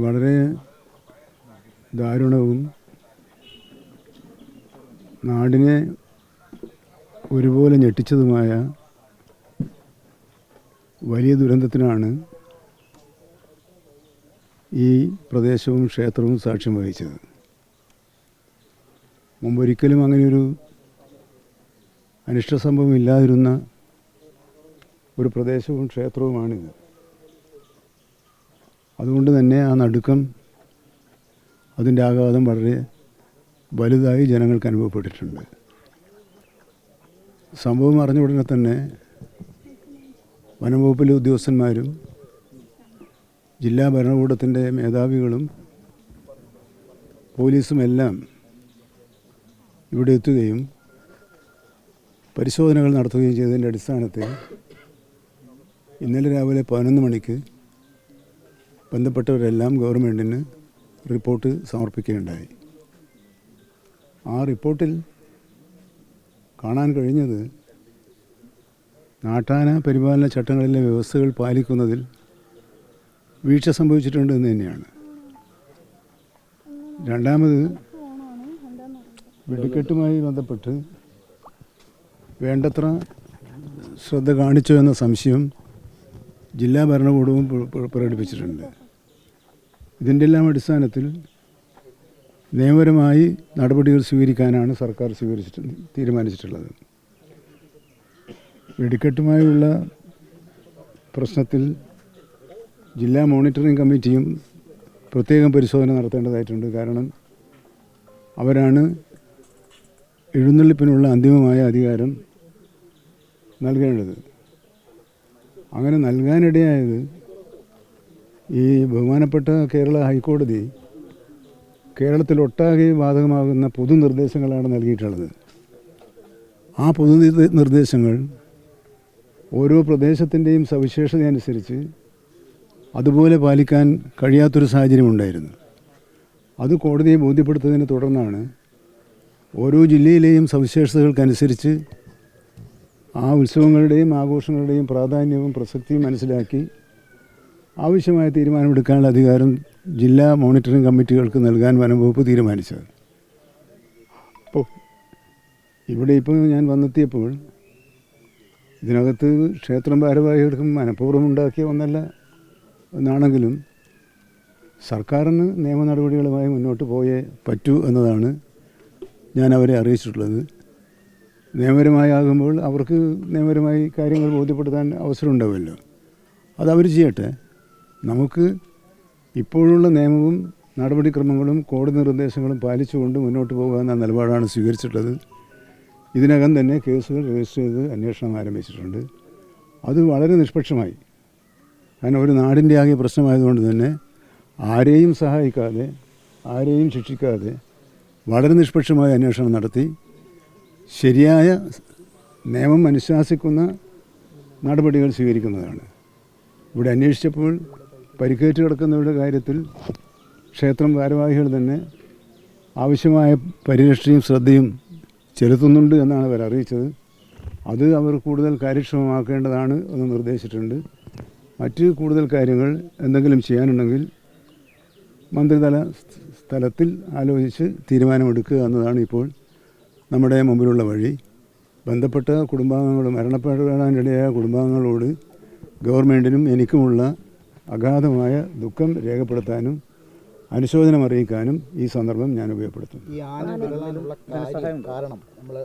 വളരെ ദാരുണവും നാടിനെ ഒരുപോലെ ഞെട്ടിച്ചതുമായ വലിയ ദുരന്തത്തിനാണ് ഈ പ്രദേശവും ക്ഷേത്രവും സാക്ഷ്യം വഹിച്ചത്. മുമ്പൊരിക്കലും അങ്ങനെയൊരു അനിഷ്ട സംഭവം ഇല്ലാതിരുന്ന ഒരു പ്രദേശവും ക്ഷേത്രവുമാണിത്. അതുകൊണ്ട് തന്നെ ആ നടുക്കം അതിന്റെ ആഘാതം വളരെ വലുതായി ജനങ്ങൾക്ക് അനുഭവപ്പെട്ടിട്ടുണ്ട്. സംഭവം അറിഞ്ഞ ഉടനെ തന്നെ വനംവകുപ്പിലെ ഉദ്യോഗസ്ഥന്മാരും ജില്ലാ ഭരണകൂടത്തിന്റെ മേധാവികളും പോലീസും എല്ലാം ഇവിടെ എത്തുകയും പരിശോധനകൾ നടത്തുകയും ചെയ്തതിന്റെ അടിസ്ഥാനത്തിൽ ഇന്നലെ രാവിലെ പതിനൊന്ന് മണിക്ക് ബന്ധപ്പെട്ടവരെല്ലാം ഗവൺമെന്റിന് റിപ്പോർട്ട് സമർപ്പിക്കുകയുണ്ടായി. ആ റിപ്പോർട്ടിൽ കാണാൻ കഴിഞ്ഞത് നാട്ടാന പരിപാലന ചട്ടങ്ങളിലെ വ്യവസ്ഥകൾ പാലിക്കുന്നതിൽ വീഴ്ച സംഭവിച്ചിട്ടുണ്ട് എന്ന് തന്നെയാണ്. രണ്ടാമത് വെടിക്കെട്ടുമായി ബന്ധപ്പെട്ട് വേണ്ടത്ര ശ്രദ്ധ കാണിച്ചു എന്ന സംശയം ജില്ലാ ഭരണകൂടവും പ്ര- പ്ര- പ്രകടിപ്പിച്ചിട്ടുണ്ട്. ഇതിന്റെ എല്ലാം അടിസ്ഥാനത്തിൽ നിയമപരമായി നടപടികൾ സ്വീകരിക്കാനാണ് സർക്കാർ സ്വീകരിച്ചിട്ട് തീരുമാനിച്ചിട്ടുള്ളത്. വെടിക്കെട്ടുമായുള്ള പ്രശ്നത്തിൽ ജില്ലാ മോണിറ്ററിംഗ് കമ്മിറ്റിയും പ്രത്യേകം പരിശോധന നടത്തേണ്ടതായിട്ടുണ്ട്. കാരണം അവരാണ് എഴുന്നള്ളിപ്പിനുള്ള അന്തിമമായ അധികാരം നൽകേണ്ടത്. അങ്ങനെ നൽകാനിടയായത് ഈ ബഹുമാനപ്പെട്ട കേരള ഹൈക്കോടതി കേരളത്തിലൊട്ടാകെ ബാധകമാകുന്ന പൊതു നിർദ്ദേശങ്ങളാണ് നൽകിയിട്ടുള്ളത്. ആ പൊതു നിർദ്ദേശങ്ങൾ ഓരോ പ്രദേശത്തിന്റെയും സവിശേഷത അനുസരിച്ച് അതുപോലെ പാലിക്കാൻ കഴിയാത്തൊരു സാഹചര്യം ഉണ്ടായിരുന്നു അത് കോടതിയെ ബോധ്യപ്പെടുത്തതിനെ തുടർന്നാണ് ഓരോ ജില്ലയിലെയും സവിശേഷതകൾക്കനുസരിച്ച് ആ ഉത്സവങ്ങളുടെയും ആഘോഷങ്ങളുടെയും പ്രാധാന്യവും പ്രസക്തിയും മനസ്സിലാക്കി ആവശ്യമായ തീരുമാനമെടുക്കാനുള്ള അധികാരം ജില്ലാ മോണിറ്ററിംഗ് കമ്മിറ്റികൾക്ക് നൽകാൻ വനംവകുപ്പ് തീരുമാനിച്ചത്. അപ്പോൾ ഇവിടെ ഇപ്പോൾ ഞാൻ വന്നെത്തിയപ്പോൾ ഇതിനകത്ത് ക്ഷേത്രം ഭാരവാഹികൾക്കും മനഃപൂർവം ഉണ്ടാക്കിയ ഒന്നല്ല എന്നാണെങ്കിലും സർക്കാരിന് നിയമ നടപടികളുമായി മുന്നോട്ട് പോയേ പറ്റൂ എന്നതാണ് ഞാൻ അവരെ അറിയിച്ചിട്ടുള്ളത്. നിയമപരമായി ആകുമ്പോൾ അവർക്ക് നിയമപരമായി കാര്യങ്ങൾ ബോധ്യപ്പെടുത്താൻ അവസരം ഉണ്ടാവുമല്ലോ അത് അവർ ചെയ്യട്ടെ. നമുക്ക് ഇപ്പോഴുള്ള നിയമവും നടപടിക്രമങ്ങളും കോടതി നിർദ്ദേശങ്ങളും പാലിച്ചുകൊണ്ട് മുന്നോട്ട് പോകുക എന്ന നിലപാടാണ് സ്വീകരിച്ചിട്ടുള്ളത്. ഇതിനകം തന്നെ കേസുകൾ രജിസ്റ്റർ ചെയ്ത് അന്വേഷണം ആരംഭിച്ചിട്ടുണ്ട്. അത് വളരെ നിഷ്പക്ഷമായി. കാരണം ഒരു നാടിന്റെ ആകെ പ്രശ്നമായതുകൊണ്ട് തന്നെ ആരെയും സഹായിക്കാതെ ആരെയും ശിക്ഷിക്കാതെ വളരെ നിഷ്പക്ഷമായ അന്വേഷണം നടത്തി. ശരിയായ നിയമം അനുശാസിക്കുന്ന നടപടികൾ സ്വീകരിക്കുന്നതാണ്. ഇവിടെ അന്വേഷിച്ചപ്പോൾ പരിക്കേറ്റ് കിടക്കുന്നവരുടെ കാര്യത്തിൽ ക്ഷേത്രം ഭാരവാഹികൾ തന്നെ ആവശ്യമായ പരിരക്ഷയും ശ്രദ്ധയും ചെലുത്തുന്നുണ്ട് എന്നാണ് അവർ അറിയിച്ചത്. അത് അവർ കൂടുതൽ കാര്യക്ഷമമാക്കേണ്ടതാണ് എന്ന് നിർദ്ദേശിച്ചിട്ടുണ്ട്. മറ്റ് കൂടുതൽ കാര്യങ്ങൾ എന്തെങ്കിലും ചെയ്യാനുണ്ടെങ്കിൽ മന്ത്രിതല സ്ഥലത്തിൽ ആലോചിച്ച് തീരുമാനമെടുക്കുക എന്നതാണ് ഇപ്പോൾ നമ്മുടെ മുമ്പിലുള്ള വഴി. ബന്ധപ്പെട്ട കുടുംബാംഗങ്ങൾ മരണപ്പെടാനിടയായ കുടുംബാംഗങ്ങളോട് ഗവൺമെന്റിനും എനിക്കുമുള്ള അഗാധമായ ദുഃഖം രേഖപ്പെടുത്താനും അനുശോചനം അറിയിക്കാനും ഈ സന്ദർഭം ഞാൻ ഉപയോഗപ്പെടുത്തും ഈ ആന വിരളാനുള്ള കാരണം നമ്മൾ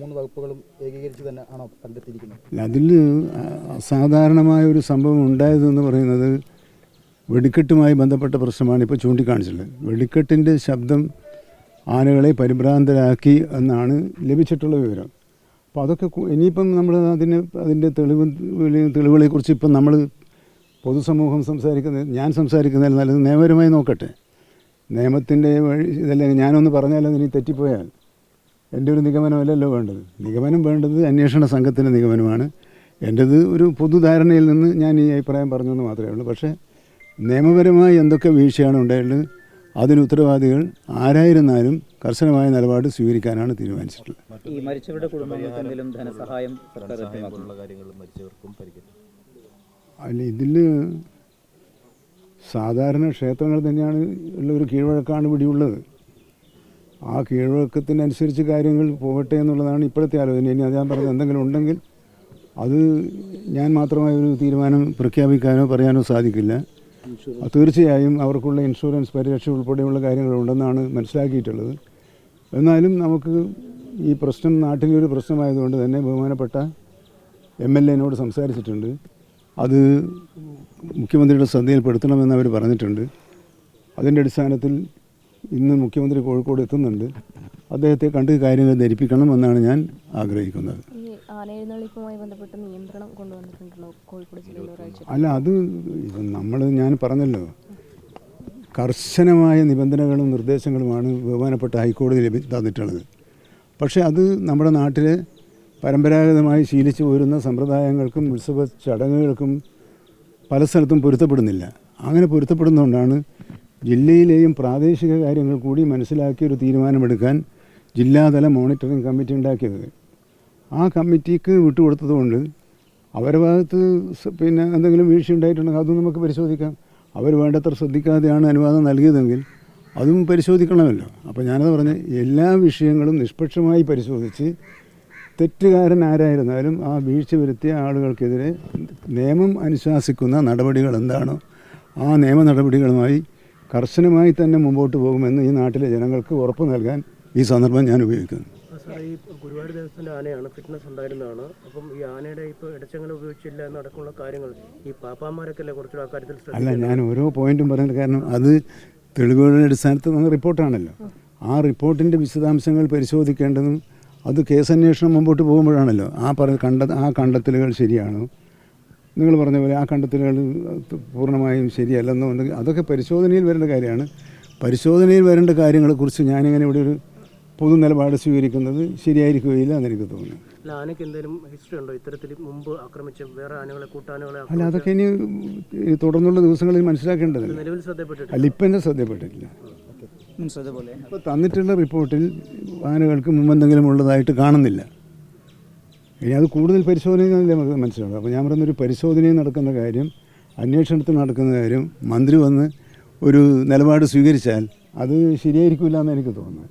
മൂന്ന് വകുപ്പുകളും ഏകീകരിച്ച് തന്നെ ആണോ കണ്ടെത്തിയിരിക്കുന്നത്? അതിൽ അസാധാരണമായ ഒരു സംഭവം ഉണ്ടായതെന്ന് പറയുന്നത് വെടിക്കെട്ടുമായി ബന്ധപ്പെട്ട പ്രശ്നമാണ് ഇപ്പോൾ ചൂണ്ടിക്കാണിച്ചിട്ടുള്ളത് വെടിക്കെട്ടിന്റെ ശബ്ദം ആനകളെ പരിഭ്രാന്തരാക്കി എന്നാണ് ലഭിച്ചിട്ടുള്ള വിവരം. അപ്പോൾ അതൊക്കെ ഇനിയിപ്പം നമ്മൾ അതിന് അതിന്റെ തെളിവ് തെളിവുകളെക്കുറിച്ച് ഇപ്പം നമ്മൾ പൊതുസമൂഹം സംസാരിക്കുന്ന ഞാൻ സംസാരിക്കുന്നതിൽ നല്ലത് നിയമപരമായി നോക്കട്ടെ. നിയമത്തിന്റെ വഴി ഇതല്ല ഞാനൊന്ന് പറഞ്ഞാൽ അതിന് തെറ്റിപ്പോയാൽ എന്റെ ഒരു നിഗമനമല്ലല്ലോ വേണ്ടത്. നിഗമനം വേണ്ടത് അന്വേഷണ സംഘത്തിന്റെ നിഗമനമാണ്. എന്റേത് ഒരു പൊതുധാരണയിൽ നിന്ന് ഞാൻ ഈ അഭിപ്രായം പറഞ്ഞു എന്ന് മാത്രമേ ഉള്ളൂ. പക്ഷേ നിയമപരമായി എന്തൊക്കെ വീഴ്ചയാണ് ഉണ്ടായിട്ടുള്ളത്? അതിന് ഉത്തരവാദികൾ ആരായിരുന്നാലും കർശനമായ നിലപാട് സ്വീകരിക്കാനാണ് തീരുമാനിച്ചിട്ടുള്ളത്. ഈ മരിച്ചവരുടെ കുടുംബങ്ങൾക്ക് എന്തെങ്കിലും ധനസഹായം അല്ല ഇതിൽ സാധാരണ ക്ഷേത്രങ്ങൾ തന്നെയാണ് ഉള്ള ഒരു കീഴ്വഴക്കാണ് ഇവിടെയുള്ളത്. ആ കീഴ്വഴക്കത്തിനനുസരിച്ച് കാര്യങ്ങൾ പോകട്ടെ എന്നുള്ളതാണ് ഇപ്പോഴത്തെ ആലോചന. ഇനി അത് ഞാൻ പറഞ്ഞത് എന്തെങ്കിലും ഉണ്ടെങ്കിൽ അത് ഞാൻ മാത്രമായ ഒരു തീരുമാനം പ്രഖ്യാപിക്കാനോ പറയാനോ സാധിക്കില്ല. തീർച്ചയായും അവർക്കുള്ള ഇൻഷുറൻസ് പരിരക്ഷ ഉൾപ്പെടെയുള്ള കാര്യങ്ങളുണ്ടെന്നാണ് മനസ്സിലാക്കിയിട്ടുള്ളത്. എന്നാലും നമുക്ക് ഈ പ്രശ്നം നാട്ടിലെ ഒരു പ്രശ്നമായതുകൊണ്ട് തന്നെ ബഹുമാനപ്പെട്ട എം എൽ എനോട് സംസാരിച്ചിട്ടുണ്ട്. അത് മുഖ്യമന്ത്രിയുടെ ശ്രദ്ധയിൽപ്പെടുത്തണമെന്ന് അവർ പറഞ്ഞിട്ടുണ്ട്. അതിന്റെ അടിസ്ഥാനത്തിൽ ഇന്ന് മുഖ്യമന്ത്രി കോഴിക്കോട് എത്തുന്നുണ്ട്. അദ്ദേഹത്തെ കണ്ട് കാര്യങ്ങൾ ധരിപ്പിക്കണം എന്നാണ് ഞാൻ ആഗ്രഹിക്കുന്നത്. അല്ല അത് നമ്മൾ ഞാൻ പറഞ്ഞല്ലോ. കർശനമായ നിബന്ധനകളും നിർദ്ദേശങ്ങളുമാണ് ബഹുമാനപ്പെട്ട ഹൈക്കോടതി ലഭി തന്നിട്ടുള്ളത്. പക്ഷേ അത് നമ്മുടെ നാട്ടിൽ പരമ്പരാഗതമായി ശീലിച്ചു പോരുന്ന സമ്പ്രദായങ്ങൾക്കും ഉത്സവ ചടങ്ങുകൾക്കും പല സ്ഥലത്തും പൊരുത്തപ്പെടുന്നില്ല. അങ്ങനെ പൊരുത്തപ്പെടുന്നതുകൊണ്ടാണ് ജില്ലയിലെയും പ്രാദേശിക കാര്യങ്ങൾ കൂടി മനസ്സിലാക്കി ഒരു തീരുമാനമെടുക്കാൻ ജില്ലാതല മോണിറ്ററിംഗ് കമ്മിറ്റി ഉണ്ടാക്കിയത്. ആ കമ്മിറ്റിക്ക് വിട്ടുകൊടുത്തതുകൊണ്ട് അവരുടെ ഭാഗത്ത് പിന്നെ എന്തെങ്കിലും വീഴ്ച ഉണ്ടായിട്ടുണ്ടെങ്കിൽ അതും നമുക്ക് പരിശോധിക്കാം. അവർ വേണ്ടത്ര ശ്രദ്ധിക്കാതെയാണ് അനുവാദം നൽകിയതെങ്കിൽ അതും പരിശോധിക്കണമല്ലോ. അപ്പോൾ ഞാനത് പറഞ്ഞ് എല്ലാ വിഷയങ്ങളും നിഷ്പക്ഷമായി പരിശോധിച്ച് തെറ്റുകാരൻ ആരായിരുന്നാലും ആ വീഴ്ച വരുത്തിയ ആളുകൾക്കെതിരെ നിയമം അനുശാസിക്കുന്ന നടപടികൾ എന്താണോ ആ നിയമ നടപടികളുമായി കർശനമായി തന്നെ മുമ്പോട്ട് പോകുമെന്ന് ഈ നാട്ടിലെ ജനങ്ങൾക്ക് ഉറപ്പ് നൽകാൻ ഈ സന്ദർഭം ഞാൻ ഉപയോഗിക്കുന്നു. ഈ ഗുരുവായൂർ ദേവസ്ഥത്തിന്റെ ആനയാണ് ഫിറ്റ്നസ് ഉണ്ടായിരുന്നതാണ്. അപ്പം ഈ ആനയുടെ ഇപ്പോൾ ഇടച്ചങ്ങൾ ഉപയോഗിച്ചില്ല എന്നടക്കമുള്ള കാര്യങ്ങൾ ഈ പാപ്പാമാരൊക്കെ അല്ലേ കുറച്ചുകൂടെ അക്കാര്യത്തിൽ അല്ല ഞാൻ ഓരോ പോയിന്റും പറയുന്നത് കാരണം അത് തെളിവുകളുടെ അടിസ്ഥാനത്തിൽ വന്ന റിപ്പോർട്ടാണല്ലോ. ആ റിപ്പോർട്ടിന്റെ വിശദാംശങ്ങൾ പരിശോധിക്കേണ്ടതും അത് കേസന്വേഷണം മുമ്പോട്ട് പോകുമ്പോഴാണല്ലോ. ആ പറ കണ്ട ആ കണ്ടെത്തലുകൾ ശരിയാണോ? നിങ്ങൾ പറഞ്ഞ പോലെ ആ കണ്ടെത്തലുകൾ പൂർണമായും ശരിയല്ലെന്നുണ്ടെങ്കിൽ അതൊക്കെ പരിശോധനയിൽ വരേണ്ട കാര്യമാണ്. പരിശോധനയിൽ വരേണ്ട കാര്യങ്ങളെക്കുറിച്ച് ഞാനിങ്ങനെ ഇവിടെ ഒരു പൊതു നിലപാട് സ്വീകരിക്കുന്നത് ശരിയായിരിക്കുകയില്ല എന്നെനിക്ക് തോന്നുന്നു. അല്ല ആനയ്ക്ക് എന്തെങ്കിലും ഹിസ്റ്ററി ഉണ്ടോ? ഇത്തരത്തിൽ മുമ്പ് ആക്രമിച്ച വേറെ ആനകളെ കൂട്ടാനകളെ അല്ല അതൊക്കെ ഇനി തുടർന്നുള്ള ദിവസങ്ങളിൽ മനസ്സിലാക്കേണ്ടതല്ലേ? നിലവിൽ ശ്രദ്ധപ്പെട്ടിട്ട് അല്ല ഇപ്പം എന്റെ ശ്രദ്ധപ്പെട്ടിട്ടില്ല. ഇപ്പോൾ തന്നിട്ടുള്ള റിപ്പോർട്ടിൽ ആനകൾക്ക് മുമ്പെന്തെങ്കിലും ഉള്ളതായിട്ട് കാണുന്നില്ല. ഇനി അത് കൂടുതൽ പരിശോധനയിലല്ലേ നമുക്ക് മനസ്സിലാവും. അപ്പോൾ ഞാൻ പറയുന്നൊരു പരിശോധനയും നടക്കുന്ന കാര്യം അന്വേഷണത്തിൽ നടക്കുന്ന കാര്യം മന്ത്രി വന്ന് ഒരു നിലപാട് സ്വീകരിച്ചാൽ അത് ശരിയായിരിക്കില്ല എന്ന് എനിക്ക് തോന്നുന്നു.